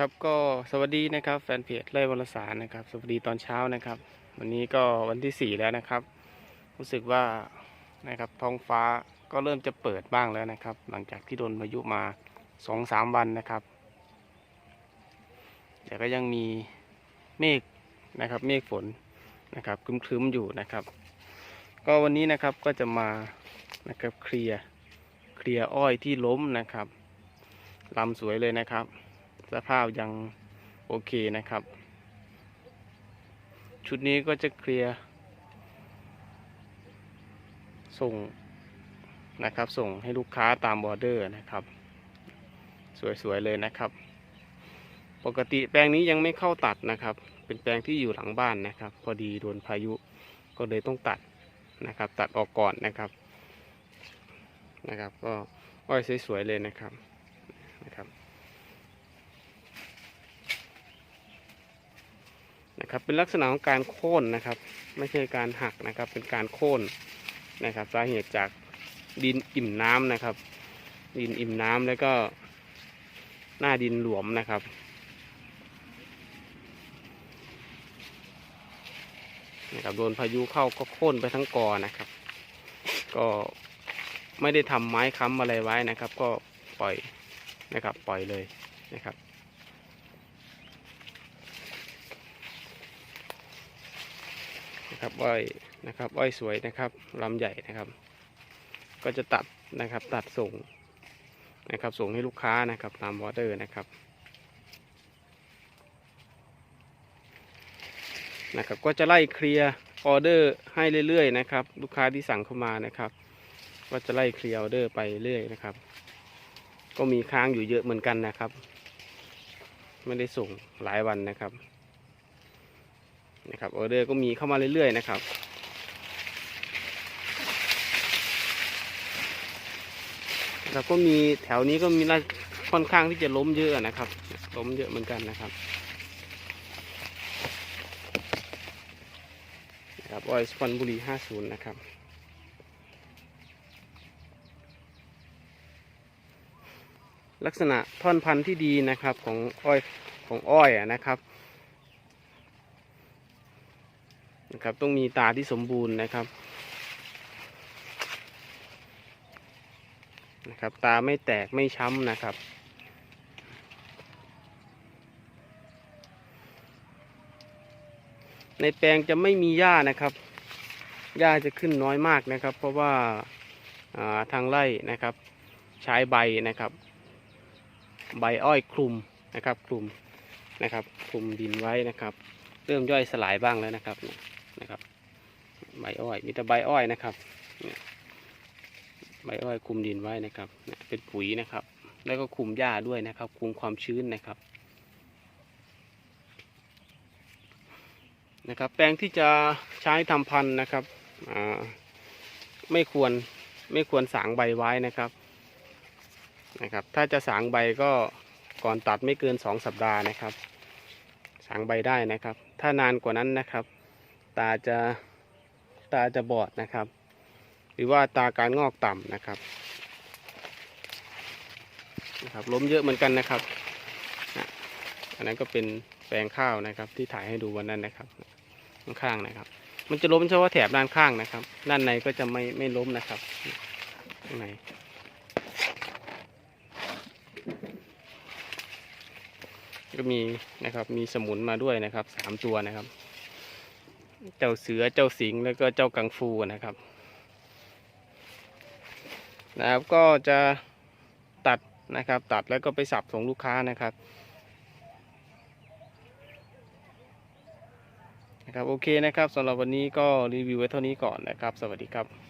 ครับก็สวัสดีนะครับแฟนเพจไร่วรสารนะครับ สวัสดีตอนเช้านะครับ วันนี้ก็วันที่4แล้วนะครับ รู้สึกว่านะครับท้องฟ้าก็เริ่มจะเปิดบ้างแล้วนะครับ หลังจากที่โดนพายุมา2-3วันนะครับ แต่ก็ยังมีเมฆนะครับ เมฆฝนนะครับครึ้มๆอยู่นะครับ ก็วันนี้นะครับก็จะมานะครับเคลียร์เคลียร์อ้อยที่ล้มนะครับลำสวยเลยนะครับ สภาพยังโอเคนะครับ ชุดนี้ก็จะเคลียร์ ส่งนะครับ ส่งให้ลูกค้าตามบอร์เดอร์นะครับ สวยๆเลยนะครับ ปกติแปลงนี้ยังไม่เข้าตัดนะครับ เป็นแปลงที่อยู่หลังบ้านนะครับ พอดีโดนพายุก็เลยต้องตัดนะครับ ตัดออกก่อนนะครับนะครับ ก็อ้อยสวยๆเลยนะครับนะครับ นะครับ เป็นลักษณะของการโค่นนะครับ ไม่ใช่การหักนะครับ เป็นการโค่นนะครับ สาเหตุจากดินอิ่มน้ำนะครับ ดินอิ่มน้ำแล้วก็หน้าดินหลวมนะครับนะครับโดนพายุเข้าก็โค่นไปทั้งกอนะครับ ก็ไม่ได้ทำไม้ค้ำอะไรไว้นะครับ ก็ปล่อยนะครับ ปล่อยเลยนะครับ นะครับอ้อยนะครับอ้อยสวยนะครับลำใหญ่นะครับ ก็จะตัดนะครับตัดส่งนะครับส่งให้ลูกค้านะครับตามออเดอร์นะครับนะครับก็จะไล่เคลียร์ออเดอร์ให้เรื่อยๆนะครับ ลูกค้าที่สั่งเข้ามานะครับ ก็จะไล่เคลียร์ออเดอร์ไปเรื่อยนะครับ ก็มีค้างอยู่เยอะเหมือนกันนะครับ ไม่ได้ส่งหลายวันนะครับ นะครับออเดอร์ก็มีเข้ามาเรื่อยๆนะครับแล้วก็มีแถวนี้ก็มีน่าค่อนข้างที่จะล้มเยอะนะครับ ล้มเยอะเหมือนกันนะครับนะครับออยสปันบุรี 50 นะครับลักษณะท่อนพันธุ์ที่ดีนะครับของอ้อยของอ้อยนะครับ นะครับ ต้องมีตาที่สมบูรณ์นะครับนะครับ ตาไม่แตกไม่ช้ำนะครับในแปลงจะไม่มีหญ้านะครับ หญ้าจะขึ้นน้อยมากนะครับ เพราะว่าาทางไร่นะครับ ใช้ใบนะครับ ใบอ้อยคลุมนะครับ คลุมนะครับ คลุมดินไว้นะครับ เริ่มย่อยสลายบ้างแล้วนะครับ นะครับ ใบอ้อยมีแต่ใบอ้อยนะครับใบอ้อยคุมดินไว้นะครับเป็นปุ๋ยนะครับ แล้วก็คุมหญ้าด้วยนะครับ คุมความชื้นนะครับนะครับ แปลงที่จะใช้ทำพันธุ์นะครับไม่ควรไม่ควรสางใบไว้นะครับนะครับ ถ้าจะสางใบก็ก่อนตัดไม่เกินสองสัปดาห์นะครับ สางใบได้นะครับ ถ้านานกว่านั้นนะครับ ตาจะตาจะบอดนะครับ หรือว่าตาการงอกต่ำนะครับนะครับ ล้มเยอะเหมือนกันนะครับ อันนั้นก็เป็นแปลงข้าวนะครับที่ถ่ายให้ดูวันนั้นนะครับข้างๆนะครับ มันจะล้มเฉพาะแถบด้านข้างนะครับ ด้านในก็จะไม่ไม่ล้มนะครับข้างในก็มีนะครับมีสมุนมาด้วยนะครับสามตัวนะครับ เจ้าเสือเจ้าสิงแล้วก็เจ้ากังฟูนะครับ นะครับก็จะตัดนะครับ ตัดแล้วก็ไปสับส่งลูกค้านะครับนะครับโอเคนะครับสำหรับวันนี้ก็รีวิวไว้เท่านี้ก่อนนะครับ สวัสดีครับ